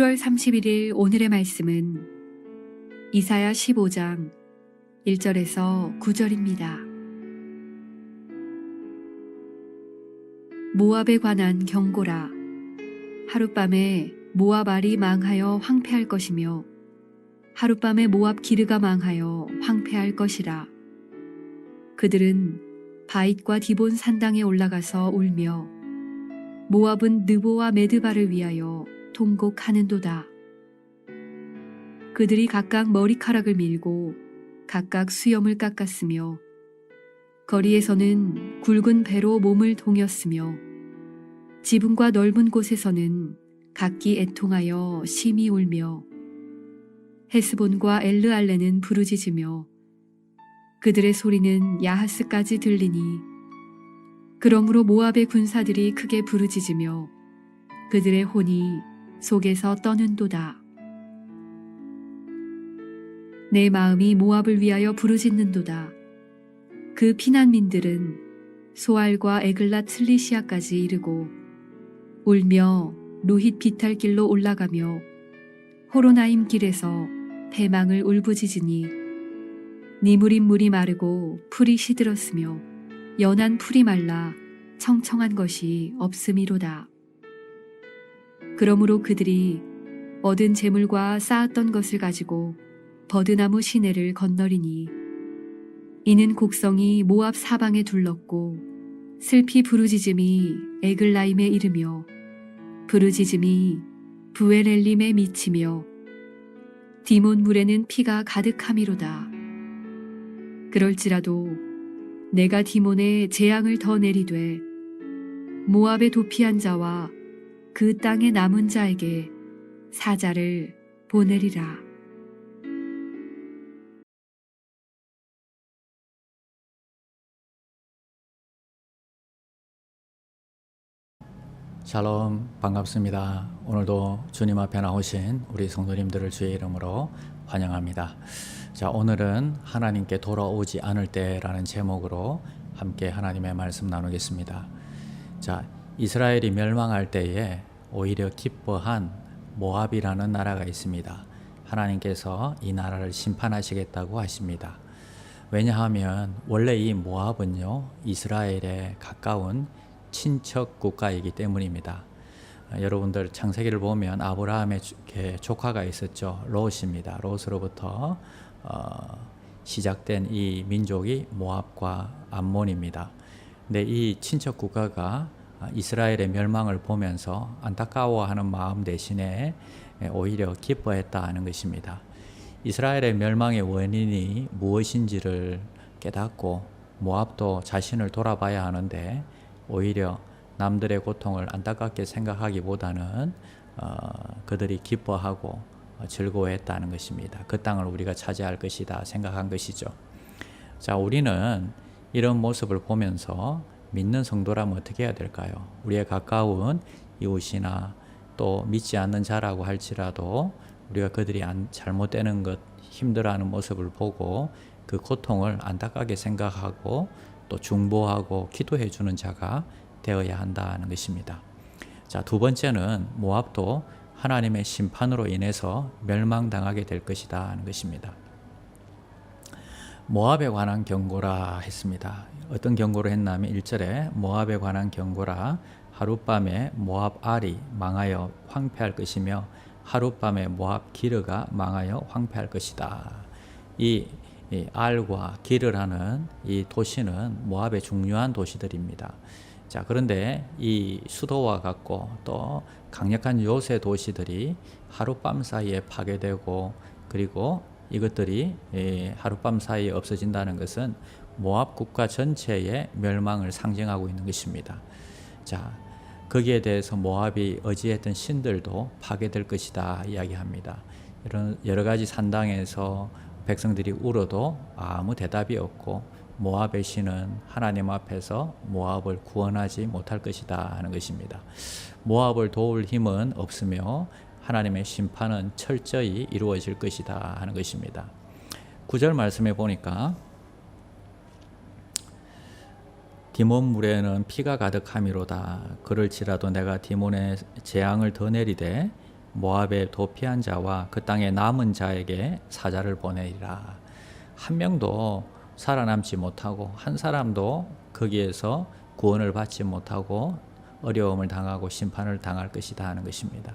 7월 31일 오늘의 말씀은 이사야 15장 1절에서 9절입니다. 모압에 관한 경고라. 하룻밤에 모압 알이 망하여 황폐할 것이며 하룻밤에 모압 기르가 망하여 황폐할 것이라. 그들은 바잇과 디본 산당에 올라가서 울며 모압은 느보와 메드바를 위하여 통곡하는도다. 그들이 각각 머리카락을 밀고 각각 수염을 깎았으며 거리에서는 굵은 배로 몸을 동였으며 지붕과 넓은 곳에서는 각기 애통하여 심히 울며 헤스본과 엘르알레는 부르짖으며 그들의 소리는 야하스까지 들리니 그러므로 모압의 군사들이 크게 부르짖으며 그들의 혼이 속에서 떠는도다. 내 마음이 모압을 위하여 부르짖는도다. 그 피난민들은 소알과 에글라 틀리시아까지 이르고 울며 루힛 비탈길로 올라가며 호로나임 길에서 대망을 울부짖으니 니무린 물이 마르고 풀이 시들었으며 연한 풀이 말라 청청한 것이 없음이로다. 그러므로 그들이 얻은 재물과 쌓았던 것을 가지고 버드나무 시내를 건너리니 이는 곡성이 모압 사방에 둘렀고 슬피 부르짖음이 에글라임에 이르며 부르짖음이 부에렐림에 미치며 디몬 물에는 피가 가득함이로다. 그럴지라도 내가 디몬에 재앙을 더 내리되 모압의 도피한 자와 그 땅의 남은 자에게 사자를 보내리라. 샬롬 반갑습니다. 오늘도 주님 앞에 나오신 우리 성도님들을 주의 이름으로 환영합니다. 자, 오늘은 하나님께 돌아오지 않을 때라는 제목으로 함께 하나님의 말씀 나누겠습니다. 자, 이스라엘이 멸망할 때에 오히려 기뻐한 모압이라는 나라가 있습니다. 하나님께서 이 나라를 심판하시겠다고 하십니다. 왜냐하면 원래 이 모압은요, 이스라엘에 가까운 친척 국가이기 때문입니다. 아, 여러분들 창세기를 보면 아브라함의 조카가 있었죠. 롯입니다. 롯으로부터 어, 시작된 이 민족이 모압과 암몬입니다. 근데 이 친척 국가가 아, 이스라엘의 멸망을 보면서 안타까워하는 마음 대신에 예, 오히려 기뻐했다 는 것입니다. 이스라엘의 멸망의 원인이 무엇인지를 깨닫고 모압도 자신을 돌아봐야 하는데 오히려 남들의 고통을 안타깝게 생각하기보다는 어, 그들이 기뻐하고 어, 즐거워했다는 것입니다. 그 땅을 우리가 차지할 것이다 생각한 것이죠. 자, 우리는 이런 모습을 보면서 믿는 성도라면 어떻게 해야 될까요? 우리의 가까운 이웃이나 또 믿지 않는 자라고 할지라도 우리가 그들이 안, 잘못되는 것, 힘들어하는 모습을 보고 그 고통을 안타깝게 생각하고 또 중보하고 기도해 주는 자가 되어야 한다는 것입니다. 자, 두 번째는 모압도 하나님의 심판으로 인해서 멸망당하게 될 것이다 하는 것입니다. 모압에 관한 경고라 했습니다. 어떤 경고를 했냐면 1절에 모압에 관한 경고라 하룻밤에 모압 알이 망하여 황폐할 것이며 하룻밤에 모압 기르가 망하여 황폐할 것이다. 이, 이 알과 기르라는 이 도시는 모압의 중요한 도시들입니다. 자, 그런데 이 수도와 같고 또 강력한 요새 도시들이 하룻밤 사이에 파괴되고 그리고 이것들이 예, 하룻밤 사이에 없어진다는 것은 모압 국가 전체의 멸망을 상징하고 있는 것입니다. 자, 거기에 대해서 모압이 의지했던 신들도 파괴될 것이다 이야기합니다. 이런 여러 가지 산당에서 백성들이 울어도 아무 대답이 없고 모압의 신은 하나님 앞에서 모압을 구원하지 못할 것이다 하는 것입니다. 모압을 도울 힘은 없으며 하나님의 심판은 철저히 이루어질 것이다 하는 것입니다. 구절 말씀에 보니까 디몬 물에는 피가 가득함이로다. 그럴지라도 내가 디몬의 재앙을 더 내리되 모압의 도피한 자와 그 땅의 남은 자에게 사자를 보내리라. 한 명도 살아남지 못하고 한 사람도 거기에서 구원을 받지 못하고 어려움을 당하고 심판을 당할 것이다 하는 것입니다.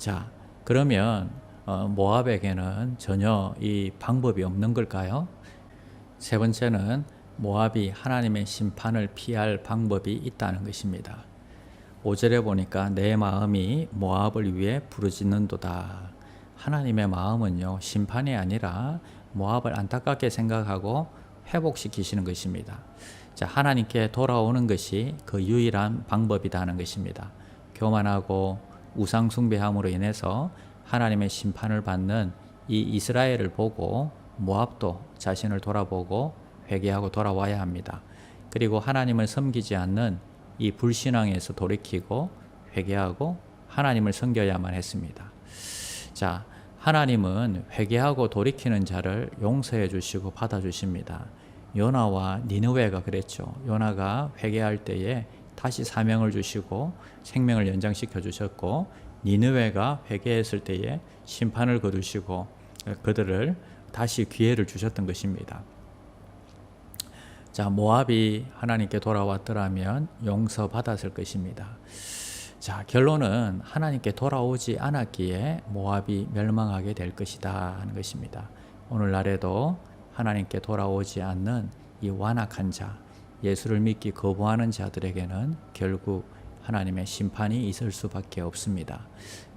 자, 그러면 어, 모압에게는 전혀 이 방법이 없는 걸까요? 세 번째는 모압이 하나님의 심판을 피할 방법이 있다는 것입니다. 5절에 보니까 내 마음이 모압을 위해 부르짖는도다. 하나님의 마음은요, 심판이 아니라 모압을 안타깝게 생각하고 회복시키시는 것입니다. 자, 하나님께 돌아오는 것이 그 유일한 방법이다는 것입니다. 교만하고 우상 숭배함으로 인해서 하나님의 심판을 받는 이 이스라엘을 보고 모압도 자신을 돌아보고 회개하고 돌아와야 합니다. 그리고 하나님을 섬기지 않는 이 불신앙에서 돌이키고 회개하고 하나님을 섬겨야만 했습니다. 자, 하나님은 회개하고 돌이키는 자를 용서해 주시고 받아 주십니다. 요나와 니느웨가 그랬죠. 요나가 회개할 때에 다시 사명을 주시고 생명을 연장시켜 주셨고 니느웨가 회개했을 때에 심판을 거두시고 그들을 다시 기회를 주셨던 것입니다. 자, 모압이 하나님께 돌아왔더라면 용서받았을 것입니다. 자, 결론은 하나님께 돌아오지 않았기에 모압이 멸망하게 될 것이다 하는 것입니다. 오늘날에도 하나님께 돌아오지 않는 이 완악한 자, 예수를 믿기 거부하는 자들에게는 결국 하나님의 심판이 있을 수밖에 없습니다.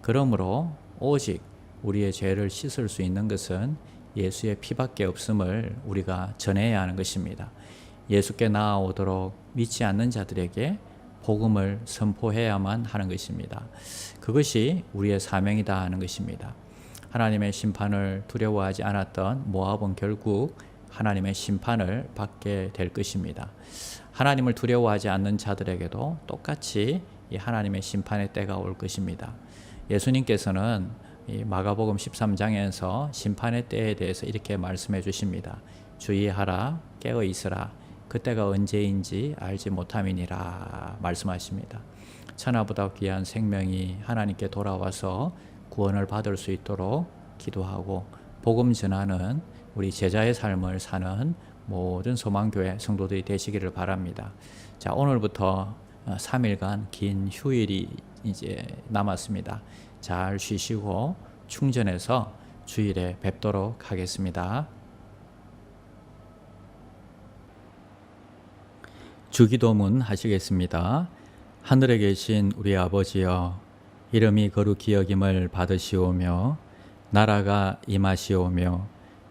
그러므로 오직 우리의 죄를 씻을 수 있는 것은 예수의 피밖에 없음을 우리가 전해야 하는 것입니다. 예수께 나아오도록 믿지 않는 자들에게 복음을 선포해야만 하는 것입니다. 그것이 우리의 사명이다 하는 것입니다. 하나님의 심판을 두려워하지 않았던 모압은 결국 하나님의 심판을 받게 될 것입니다. 하나님을 두려워하지 않는 자들에게도 똑같이 이 하나님의 심판의 때가 올 것입니다. 예수님께서는 이 마가복음 13장에서 심판의 때에 대해서 이렇게 말씀해 주십니다. 주의하라 깨어 있으라 그때가 언제인지 알지 못함이니라 말씀하십니다. 천하보다 귀한 생명이 하나님께 돌아와서 구원을 받을 수 있도록 기도하고 복음 전하는 우리 제자의 삶을 사는 모든 소망교회 성도들이 되시기를 바랍니다. 자, 오늘부터 3일간 긴 휴일이 이제 남았습니다. 잘 쉬시고 충전해서 주일에 뵙도록 하겠습니다. 주기도문 하시겠습니다. 하늘에 계신 우리 아버지여 이름이 거룩히 여김을 받으시오며 나라가 임하시오며